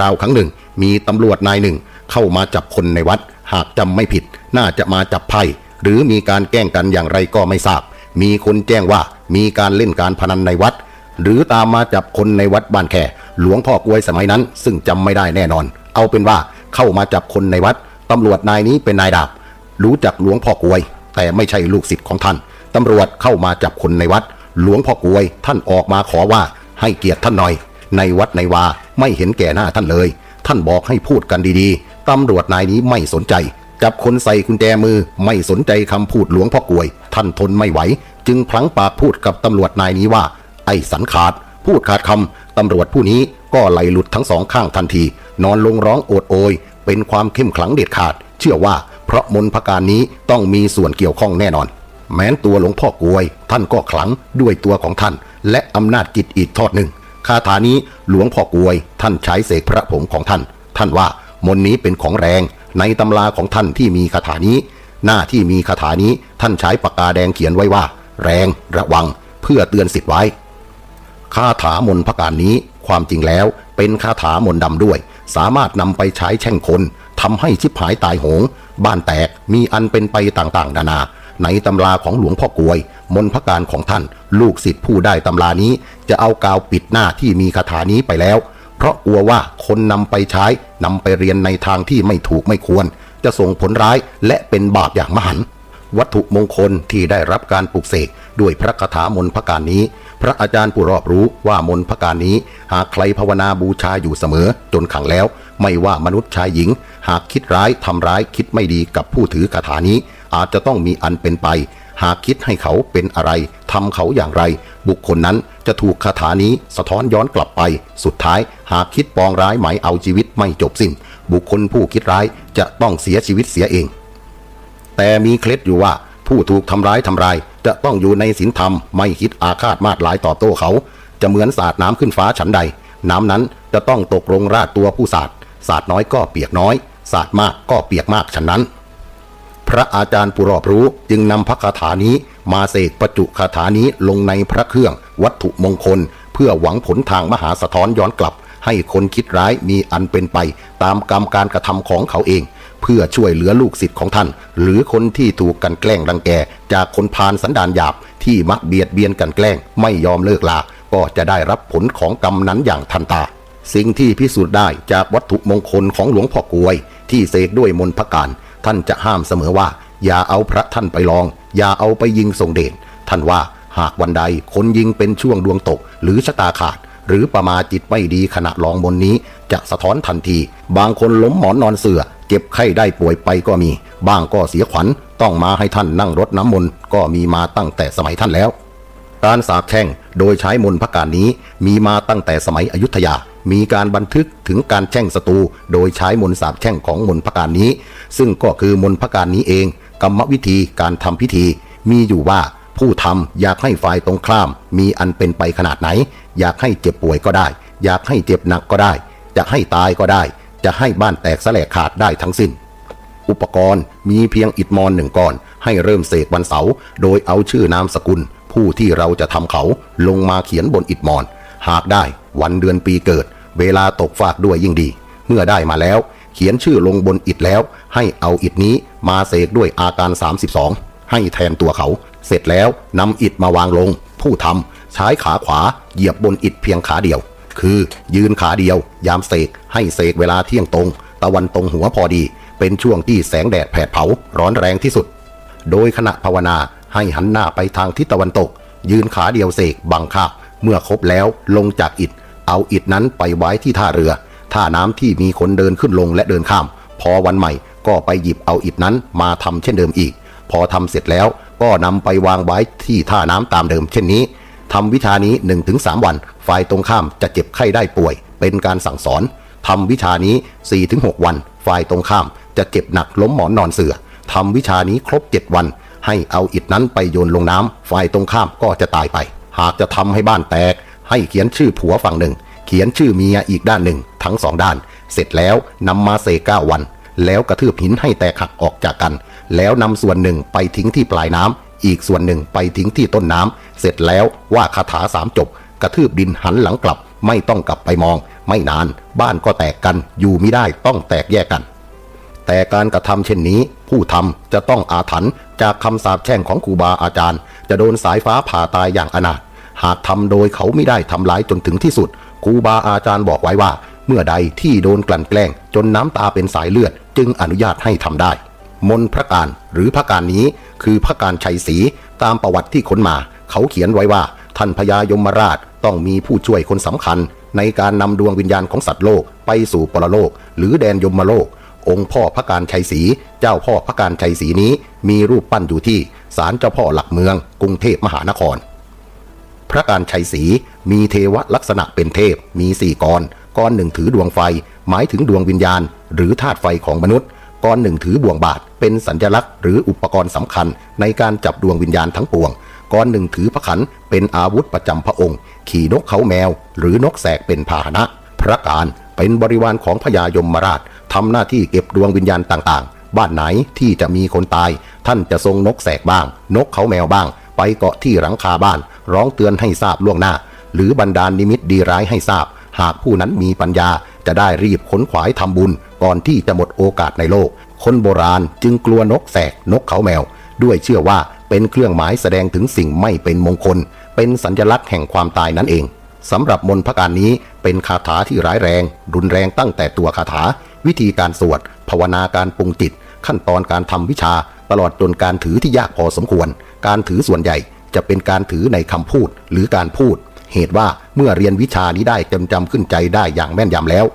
ราวครั้งหนึ่ง มีตำรวจนายหนึ่ง เข้ามาจับคนในวัด หากจำไม่ผิด น่าจะมาจับไพ่หรือมีการแกล้งกันอย่างไรก็ไม่ทราบ มีคนแจ้งว่ามีการเล่นการพนันในวัด หรือตามมาจับคนในวัดบ้านแค่หลวงพ่อกวยสมัยนั้น ซึ่งจำไม่ได้แน่นอน เอาเป็นว่าเข้ามาจับคนในวัดตำรวจนายนี้เป็นนายดาบ รู้จักหลวงพ่อกวย แต่ไม่ใช่ลูกศิษย์ของท่านตำรวจเข้ามาจับคนในวัด หลวงพ่อกวย ท่านออกมาขอว่าให้เกียรติท่านหน่อย ในวัดในวา ไม่เห็นแก่หน้าท่านเลย ท่านบอกให้พูดกันดีๆ ตำรวจนายนี้ไม่สนใจ จับคนใส่กุญแจมือไม่สนใจคำพูดหลวงพ่อกวย ท่านทนไม่ไหว จึงพลั้งปากพูดกับตำรวจนายนี้ว่า ไอ้สันขาด พูดขาดคำตำรวจผู้นี้ก็ไหลหลุดทั้งสองข้างทันที นอนลงร้องโอดโอย เป็นความเข้มขลังเด็ดขาด เชื่อว่าเพราะมนต์พการนี้ต้องมีส่วนเกี่ยวข้องแน่นอน แม้นตัวหลวงพ่อกวย ท่านก็ขลังด้วยตัวของท่าน และอำนาจจิตอีกทอดหนึ่ง คาถานี้หลวงพ่อกวย ท่านใช้เสกพระผงของท่าน ท่านว่ามนนี้เป็นของแรง ในตำราของท่านที่มีคาถานี้ หน้าที่มีคาถานี้ท่านใช้ปากกาแดงเขียนไว้ว่า แรงระวังเพื่อเตือนสิทธิ์ไว้คาถามนพการนี้ความจริงแล้วเป็นคาถามนดำด้วย สามารถนำไปใช้แช่งคนทำให้ชิบหายตายโหง บ้านแตกมีอันเป็นไปต่างๆ นานา ในตำราของหลวงพ่อกวย มนต์พการของท่าน ลูกศิษย์ผู้ได้ตำรานี้ จะเอากาวปิดหน้าที่มีคาถานี้ไปแล้ว เพราะกลัวว่าคนนำไปใช้นำไปเรียนในทางที่ไม่ถูกไม่ควร จะส่งผลร้ายและเป็นบาปอย่างมหันต์วัตถุมงคลที่ได้รับการปลูกเสกด้วยพระคาถามนพระการนี้ พระอาจารย์ผู้รอบรู้ว่ามนพระการนี้ หากใครภาวนาบูชาอยู่เสมอ จนขังแล้ว ไม่ว่ามนุษย์ชายหญิง หากคิดร้ายทำร้ายคิดไม่ดีกับผู้ถือคาถานี้ อาจจะต้องมีอันเป็นไป หากคิดให้เขาเป็นอะไรทำเขาอย่างไร บุคคลนั้นจะถูกคาถานี้สะท้อนย้อนกลับไป สุดท้ายหากคิดปองร้ายหมายเอาชีวิตไม่จบสิ้น บุคคลผู้คิดร้ายจะต้องเสียชีวิตเสียเอง แต่มีเคล็ดอยู่ว่าผู้ถูกทำร้ายทำร้าย จะต้องอยู่ในศีลธรรมไม่คิดอาฆาตมาดหลายต่อโต้เขา จะเหมือนสาดน้ำขึ้นฟ้าฉันใด น้ำนั้นจะต้องตกลงราดตัวผู้สาดสาดน้อยก็เปียกน้อยสาดมากก็เปียกมากฉันนั้น พระอาจารย์ผู้รอบรู้จึงนำพระคาถานี้มาเสกประจุคาถานี้ลงในพระเครื่องวัตถุมงคล เพื่อหวังผลทางมหาสะท้อนย้อนกลับ ให้คนคิดร้ายมีอันเป็นไป ตามกรรมการกระทำของเขาเอง เพื่อช่วยเหลือลูกศิษย์ของท่าน หรือคนที่ถูกกันแกล้งรังแก จากคนพาลสันดานหยาบที่มักเบียดเบียนกันแกล้งไม่ยอมเลิกลา ก็จะได้รับผลของกรรมนั้นอย่างทันตา สิ่งที่พิสูจน์ได้จากวัตถุมงคลของหลวงพ่อกวย ที่เสกด้วยมนต์พระการ ท่านจะห้ามเสมอว่า อย่าเอาพระท่านไปลอง อย่าเอาไปยิงส่งเดชท่านว่าหากวันใดคนยิงเป็นช่วงดวงตก หรือชะตาขาด หรือประมาจิตไม่ดีขณะลองมนนี้ จะสะท้อนทันที บางคนล้มหมอนนอนเสือเจ็บไข้ได้ป่วยไปก็มี บ้างก็เสียขวัญต้องมาให้ท่านนั่งรถน้ำมนต์ก็มีมาตั้งแต่สมัยท่านแล้ว การสาบแช่งโดยใช้มนต์พระการนี้มีมาตั้งแต่สมัยอยุธยา มีการบันทึกถึงการแช่งศัตรูโดยใช้มนต์สาบแช่งของมนต์พระการนี้ ซึ่งก็คือมนต์พระการนี้เอง กรรมวิธีการทำพิธี มีอยู่ว่าผู้ทำอยากให้ฝ่ายตรงข้าม มีอันเป็นไปขนาดไหน อยากให้เจ็บป่วยก็ได้ อยากให้เจ็บหนักก็ได้ จะให้ตายก็ได้ จะให้บ้านแตกสลายขาดได้ทั้งสิ้น อุปกรณ์มีเพียงอิฐมอนหนึ่งก้อน ให้เริ่มเสกวันเสาร์โดยเอาชื่อนามสกุล ผู้ที่เราจะทำเขาลงมาเขียนบนอิฐมอน หากได้ วันเดือนปีเกิด เวลาตกฟากด้วยยิ่งดี เมื่อได้มาแล้ว เขียนชื่อลงบนอิฐแล้ว ให้เอาอิฐนี้มาเสกด้วยอาการ 32 ให้แทนตัวเขา เสร็จแล้วนำอิฐมาวางลง ผู้ทำใช้ขาขวาเหยียบบนอิฐเพียงขาเดียว คือยืนขาเดียว ยามเสกให้เสกเวลาเที่ยงตรง ตะวันตรงหัวพอดี เป็นช่วงที่แสงแดดแผดเผาร้อนแรงที่สุด โดยขณะภาวนาให้หันหน้าไปทางทิศตะวันตก ยืนขาเดียวเสกบังคาบเมื่อครบแล้วลงจากอิฐ เอาอิฐนั้นไปไว้ที่ท่าเรือ ท่าน้ำที่มีคนเดินขึ้นลงและเดินข้าม พอวันใหม่ก็ไปหยิบเอาอิฐนั้นมาทำเช่นเดิมอีก พอทำเสร็จแล้วก็นำไปวางไว้ที่ท่าน้ำตามเดิมเช่นนี้ทำวิชานี้ 1-3 วัน ฝ่ายตรงข้ามจะเจ็บไข้ได้ป่วย เป็นการสั่งสอนทำวิชานี้ 4-6 วัน ฝ่ายตรงข้ามจะเจ็บหนักล้มหมอนนอนเสือทำวิชานี้ครบ 7 วัน ให้เอาอิฐนั้นไปโยนลงน้ำฝ่ายตรงข้ามก็จะตายไป หากจะทำให้บ้านแตก ให้เขียนชื่อผัวฝั่งหนึ่ง เขียนชื่อเมียอีกด้านหนึ่ง ทั้งสองด้าน เสร็จแล้วนำมาเสกเก้าวัน แล้วกระทืบหินให้แตกหักออกจากกัน แล้วนำส่วนหนึ่งไปทิ้งที่ปลายน้ำอีกส่วนหนึ่งไปทิ้งที่ต้นน้ำเสร็จแล้วว่าคาถาสามจบ กระทืบดินหันหลังกลับ ไม่ต้องกลับไปมอง ไม่นานบ้านก็แตกกันอยู่ไม่ได้ต้องแตกแยกกันแต่การกระทำเช่นนี้ ผู้ทำจะต้องอาถรรพ์จากคำสาปแช่งของครูบาอาจารย์ จะโดนสายฟ้าผ่าตายอย่างอนาถ หากทำโดยเขาไม่ได้ทำร้ายจนถึงที่สุดครูบาอาจารย์บอกไว้ว่า เมื่อใดที่โดนกลั่นแกล้ง จนน้ำตาเป็นสายเลือด จึงอนุญาตให้ทำได้ มนพระการหรือพระการนี้คือพระการชัยศรีตามประวัติที่ค้นมา เขาเขียนไว้ว่า ท่านพญายมราชต้องมีผู้ช่วยคนสำคัญ ในการนำดวงวิญญาณของสัตว์โลกไปสู่ปรโลก หรือแดนยมโลก องค์พ่อพระการชัยศรีเจ้าพ่อพระการชัยศรีนี้ มีรูปปั้นอยู่ที่ศาลเจ้าพ่อหลักเมือง กรุงเทพมหานคร ระการชัยศรีมีเทวลักษณะเป็นเทพ มีสี่กรกรหนึ่งถือดวงไฟ หมายถึงดวงวิญญาณ หรือธาตุไฟของมนุษย์กรหนึ่งถือบ่วงบาทเป็นสัญลักษณ์หรืออุปกรณ์สำคัญในการจับดวงวิญญาณทั้งปวงกรหนึ่งถือพระขันเป็นอาวุธประจำพระองค์ ขี่นกเขาแมว หรือนกแสกเป็นพาหนะ พระการเป็นบริวารของพญายมราชทำหน้าที่เก็บดวงวิญญาณต่างๆ บ้านไหนที่จะมีคนตาย ท่านจะทรงนกแสกบ้าง นกเขาแมวบ้าง ไปเกาะที่หลังคาบ้าน ร้องเตือนให้ทราบล่วงหน้า หรือบรรดาลนิมิตดีร้ายให้ทราบ หากผู้นั้นมีปัญญาจะได้รีบขนขวายทำบุญ ก่อนที่จะหมดโอกาสในโลก คนโบราณจึงกลัวนกแสกนกเขาแมว ด้วยเชื่อว่าเป็นเครื่องหมายแสดงถึงสิ่งไม่เป็นมงคล เป็นสัญลักษณ์แห่งความตายนั่นเองสำหรับมนต์พระการนี้เป็นคาถาที่ร้ายแรง รุนแรงตั้งแต่ตัวคาถา วิธีการสวด ภาวนาการปรุงจิต ขั้นตอนการทำวิชา ตลอดจนการถือที่ยากพอสมควร การถือส่วนใหญ่ จะเป็นการถือในคำพูดหรือการพูด เหตุว่าเมื่อเรียนวิชานี้ได้จำจำขึ้นใจได้อย่างแม่นยำแล้ว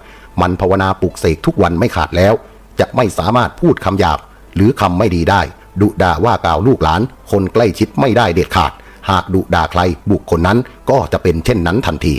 มันภาวนาปลุกเสกทุกวันไม่ขาดแล้ว จะไม่สามารถพูดคำหยาบ หรือคำไม่ดีได้ ดุด่าว่ากล่าวลูกหลาน คนใกล้ชิดไม่ได้เด็ดขาด หากดุด่าใครบุคคลนั้นก็จะเป็นเช่นนั้นทันที